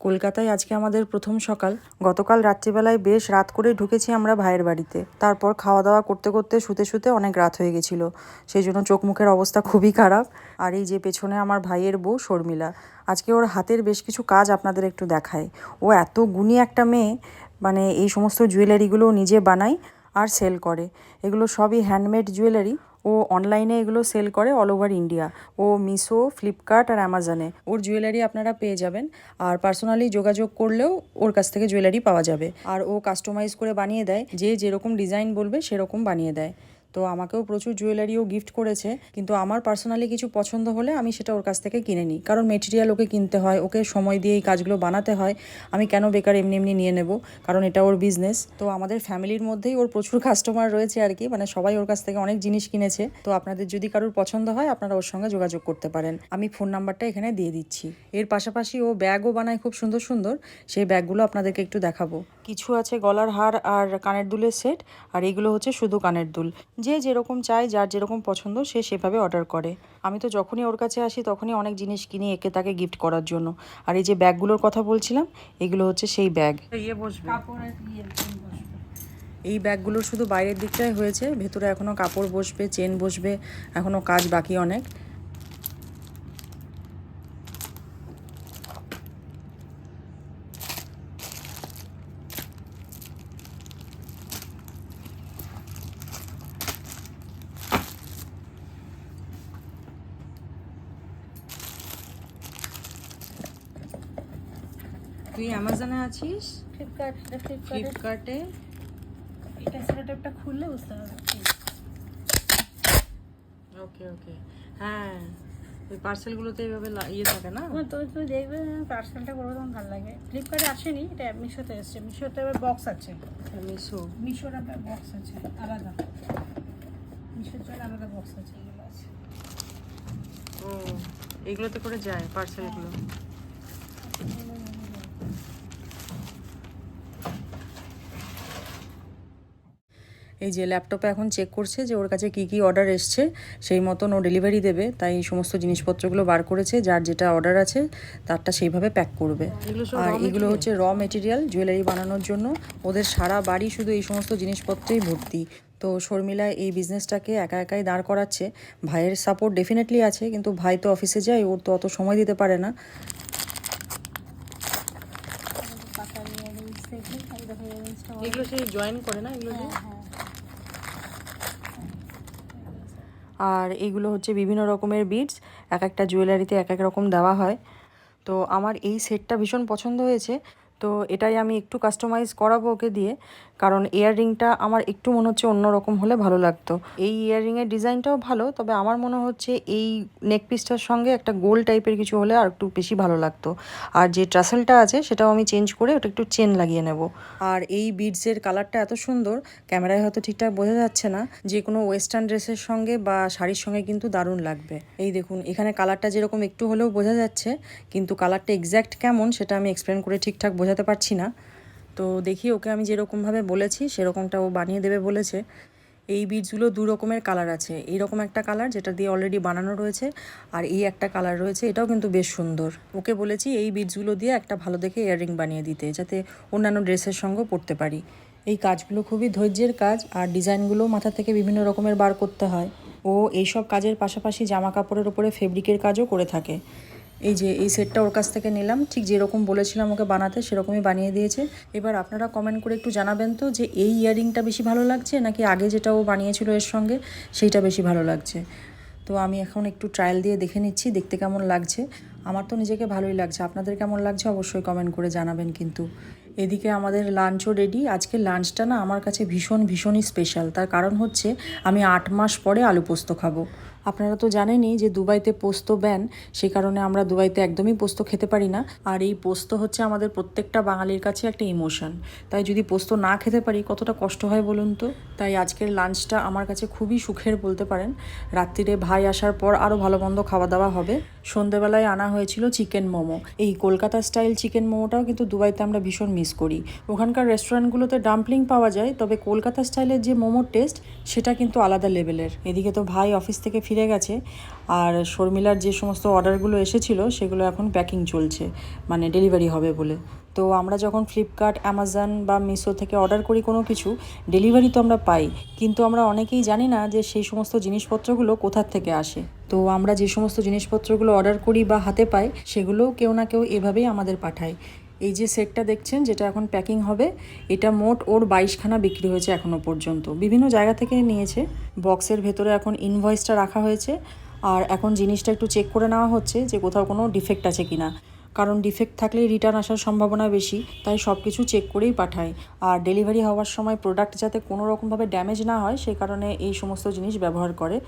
কলকাতায় আজকে আমাদের প্রথম সকাল। গতকাল রাত্রিবেলায় বেশ রাত করে ঢুকেছি আমরা ভাইয়ের বাড়িতে। তারপর খাওয়া দাওয়া করতে করতে শুতে শুতে অনেক রাত হয়ে গেছিল। সেই জন্য চোখ মুখের অবস্থা খুবই খারাপ। আর এই যে পেছনে আমার ভাইয়ের বউ, শর্মিলা। আজকে ওর হাতের বেশ কিছু কাজ আপনাদের একটু দেখায় ও এত গুণী একটা মেয়ে মানে এই সমস্ত জুয়েলারিগুলো নিজে বানায় আর সেল করে। এগুলো সবই হ্যান্ডমেড জুয়েলারি ও অনলাইনে এগুলো সেল করে অল ওভার ইন্ডিয়া ও মিশো ফ্লিপকার্ট আর অ্যামাজনে ওর জুয়েলারি আপনারা পেয়ে যাবেন। আর পার্সোনালি যোগাযোগ করলেও ওর কাছ থেকে জুয়েলারি পাওয়া যাবে। আর ও কাস্টমাইজ করে বানিয়ে দেয়। যে যেরকম ডিজাইন বলবে সেরকম বানিয়ে দেয়। তো আমাকেও প্রচুর জুয়েলারিও গিফট করেছে, কিন্তু আমার পার্সোনালি কিছু পছন্দ হলে আমি সেটা ওর কাছ থেকে কিনে নিই। কারণ মেটেরিয়াল ওকে কিনতে হয়, ওকে সময় দিয়ে এই কাজগুলো বানাতে হয়, আমি কেন বেকার এমনি এমনি নিয়ে নেব? কারণ এটা ওর বিজনেস তো আমাদের ফ্যামিলির মধ্যেই ওর প্রচুর কাস্টমার রয়েছে আর কি মানে সবাই ওর কাছ থেকে অনেক জিনিস কিনেছে। তো আপনাদের যদি কারোর পছন্দ হয়, আপনারা ওর সঙ্গে যোগাযোগ করতে পারেন। আমি ফোন নাম্বারটা এখানে দিয়ে দিচ্ছি। এর পাশাপাশি ও ব্যাগও বানায় খুব সুন্দর সুন্দর, সেই ব্যাগগুলো আপনাদেরকে একটু দেখাবো। কিছু আছে গলার হার আর কানের দুলের সেট আর এগুলো হচ্ছে শুধু কানের দুল। যে যেরকম চায় যার যেরকম পছন্দ সে সেভাবে অর্ডার করে। আমি তো যখনই ওর কাছে আসি তখনই অনেক জিনিস কিনি একে তাকে গিফট করার জন্য। আর এই যে ব্যাগগুলোর কথা বলছিলাম এগুলো হচ্ছে সেই ব্যাগ। ইয়ে বসবে। ইয়ে বসবে। এই ব্যাগগুলোর শুধু বাইরের দিকটাই হয়েছে ভেতরে এখনও কাপড় বসবে চেন বসবে এখনও কাজ বাকি অনেক। তুই অ্যামাজনে আছিস? ফ্লিপকার্ট ফ্লিপকার্টে এটা সেলোটেপটা খুললে বুঝতে পারবে ওকে ওকে হ্যাঁ ওই পার্সেলগুলোতে এইভাবে ইয়ে থাকে না? তোমার তো তুমি দেখবে পার্সেলটা করবে তোমার ভালো লাগে। ফ্লিপকার্টে আসেনি এটা মিশোতে এসছে। মিশোতে আবার বক্স আছে। মিশো মিশোর আবার বক্স আছে আলাদা। মিশোর জন্য আলাদা বক্স আছে এগুলো আছে। ও এগুলোতে করে যায় পার্সেলগুলো এই যে ল্যাপটপে এখন চেক করছে যে ওর কাছে কি কি অর্ডার এসছে সেই মতন ও ডেলিভারি দেবে তাই এই সমস্ত জিনিসপত্রগুলো বার করেছে যার যেটা অর্ডার আছে তারটা সেইভাবে প্যাক করবে। আর এগুলো হচ্ছে র মেটেরিয়াল জুয়েলারি বানানোর জন্য। ওদের সারা বাড়ি শুধু এই সমস্ত জিনিসপত্রেই ভর্তি। তো শর্মিলা এই বিজনেসটাকে একা একাই দাঁড় করাচ্ছে। ভাইয়ের সাপোর্ট ডেফিনেটলি আছে কিন্তু ভাই তো অফিসে যায় ওর তো অত সময় দিতে পারে না। এগুলো সেই জয়েন করে না এগুলো হ্যাঁ হ্যাঁ আর এইগুলো হচ্ছে বিভিন্ন রকমের বিডস এক একটা জুয়েলারিতে এক এক রকম দেওয়া হয়। তো আমার এই সেটটা ভীষণ পছন্দ হয়েছে। তো এটাই আমি একটু কাস্টমাইজ করাবো ওকে দিয়ে, কারণ ইয়াররিংটা আমার একটু মনে হচ্ছে অন্যরকম হলে ভালো লাগতো। এই ইয়াররিংয়ের ডিজাইনটাও ভালো, তবে আমার মনে হচ্ছে এই নেক পিসটার সঙ্গে একটা গোল টাইপের কিছু হলে আর একটু বেশি ভালো লাগতো। আর যে ট্রাসেলটা আছে সেটাও আমি চেঞ্জ করে ওটা একটু চেন লাগিয়ে নেব। আর এই বিডসের কালারটা এত সুন্দর, ক্যামেরায় হয়তো ঠিকঠাক বোঝা যাচ্ছে না, যে কোনো ওয়েস্টার্ন ড্রেসের সঙ্গে বা শাড়ির সঙ্গে কিন্তু দারুণ লাগবে। এই দেখুন, এখানে কালারটা যেরকম একটু হলেও বোঝা যাচ্ছে, কিন্তু কালারটা এক্স্যাক্ট কেমন সেটা আমি এক্সপ্লেন করে ঠিকঠাক বোঝাতে পারছি না। তো দেখি ওকে আমি যেরকমভাবে বলেছি, সেরকমটা ও বানিয়ে দেবে বলেছে। এই বিটসগুলো দু রকমের কালার আছে। এইরকম একটা কালার যেটা দিয়ে অলরেডি বানানো রয়েছে, আর এই একটা কালার রয়েছে, এটাও কিন্তু বেশ সুন্দর। ওকে বলেছি এই বিটসগুলো দিয়ে একটা ভালো দেখে ইয়াররিং বানিয়ে দিতে, যাতে অন্যান্য ড্রেসের সঙ্গেও পরতে পারি। এই কাজগুলো খুবই ধৈর্যের কাজ, আর ডিজাইনগুলো মাথা থেকে বিভিন্ন রকমের বার করতে হয়। ও এইসব কাজের পাশাপাশি জামা কাপড়ের উপরে ফেব্রিকের কাজও করে থাকে। এই যে, এই সেটটা ওর কাছ থেকে নিলাম। ঠিক যেরকম বলেছিলাম ওকে বানাতে, সেরকমই বানিয়ে দিয়েছে। এবার আপনারা কমেন্ট করে একটু জানাবেন তো যে, এই ইয়ারিংটা বেশি ভালো লাগছে, নাকি আগে যেটা ও বানিয়েছিল এর সঙ্গে, সেইটা বেশি ভালো লাগছে? তো আমি এখন একটু ট্রায়াল দিয়ে দেখে নিচ্ছি, দেখতে কেমন লাগছে। আমার তো নিজেকে ভালোই লাগছে। আপনাদের কেমন লাগছে অবশ্যই কমেন্ট করে জানাবেন কিন্তু। এদিকে আমাদের লাঞ্চও রেডি আজকে লাঞ্চটা না আমার কাছে ভীষণ, ভীষণই স্পেশাল তার কারণ হচ্ছে, আমি আট মাস পরে আলু পোস্ত খাব। আপনারা তো জানেনই যে দুবাইতে পোস্ত ব্যান, সে কারণে আমরা দুবাইতে একদমই পোস্ত খেতে পারি না। আর এই পোস্ত হচ্ছে আমাদের প্রত্যেকটা বাঙালির কাছে একটা ইমোশন। তাই যদি পোস্ত না খেতে পারি, কতটা কষ্ট হয় বলুন তো? তাই আজকের লাঞ্চটা আমার কাছে খুবই সুখের বলতে পারেন। রাত্রিরে ভাই আসার পর আরও ভালো মন্দ খাওয়া দাওয়া হবে। সন্ধেবেলায় আনা হয়েছিল চিকেন মোমো। এই কলকাতা স্টাইল চিকেন মোমোটাও কিন্তু দুবাইতে আমরা ভীষণ মিস করি। ওখানকার রেস্টুরেন্টগুলোতে ডাম্পলিং পাওয়া যায়, তবে কলকাতা স্টাইলের যে মোমোর টেস্ট, সেটা কিন্তু আলাদা লেভেলের। এদিকে তো ভাই অফিস থেকে ফিরে ফিরে গেছে। আর শর্মিলার যে সমস্ত অর্ডারগুলো এসেছিল, সেগুলো এখন প্যাকিং চলছে মানে ডেলিভারি হবে বলে। তো আমরা যখন ফ্লিপকার্ট, অ্যামাজন বা মিশো থেকে অর্ডার করি কোনো কিছু, ডেলিভারি তো আমরা পাই। কিন্তু আমরা অনেকেই জানি না যে সেই সমস্ত জিনিসপত্রগুলো কোথার থেকে আসে। তো আমরা যে সমস্ত জিনিসপত্রগুলো অর্ডার করি বা হাতে পাই, সেগুলোও কেউ না কেউ এভাবেই আমাদের পাঠায়। এই যে সেটটা দেখছেন, যেটা এখন প্যাকিং হবে, এটা মোট ওর বাইশখানা বিক্রি হয়েছে এখনও পর্যন্ত। বিভিন্ন জায়গা থেকে নিয়েছে। বক্সের ভেতরে এখন ইনভয়েসটা রাখা হয়েছে। আর এখন জিনিসটা একটু চেক করে নেওয়া হচ্ছে যে কোথাও কোনো ডিফেক্ট আছে কিনা। কারণ ডিফেক্ট থাকলে রিটার্ন আসার সম্ভাবনা বেশি, তাই সব কিছু চেক করেই পাঠায়। আর ডেলিভারি হওয়ার সময় প্রোডাক্ট যাতে কোনো রকমভাবে ড্যামেজ না হয় সেই কারণে এই সমস্ত জিনিস ব্যবহার করে।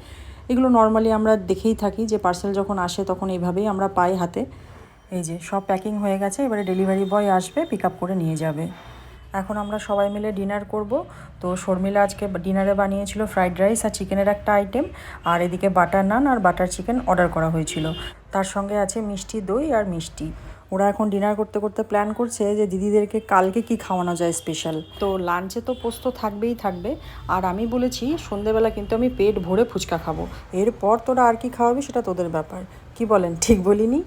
এগুলো নর্মালি আমরা দেখেই থাকি যে পার্সেল যখন আসে তখন এইভাবেই আমরা পাই হাতে। এই যে, সব প্যাকিং হয়ে গেছে, এবারে ডেলিভারি বয় আসবে পিক আপ করে নিয়ে যাবে। এখন আমরা সবাই মিলে ডিনার করব। তো শর্মিলা আজকে ডিনারে বানিয়েছিল ফ্রাইড রাইস আর চিকেনের একটা আইটেম আর এদিকে বাটার নান আর বাটার চিকেন অর্ডার করা হয়েছিল। তার সঙ্গে আছে মিষ্টি দই আর মিষ্টি। ওরা এখন ডিনার করতে করতে প্ল্যান করছে যে দিদিদেরকে কালকে কি খাওয়ানো যায় স্পেশাল তো লাঞ্চে তো পোস্ত থাকবেই থাকবে। আর আমি বলেছি, সন্ধেবেলা কিন্তু আমি পেট ভরে ফুচকা খাব। এরপর তোরা আর কি খাওয়াবি সেটা তোদের ব্যাপার। কি বলেন, ঠিক বলিনি?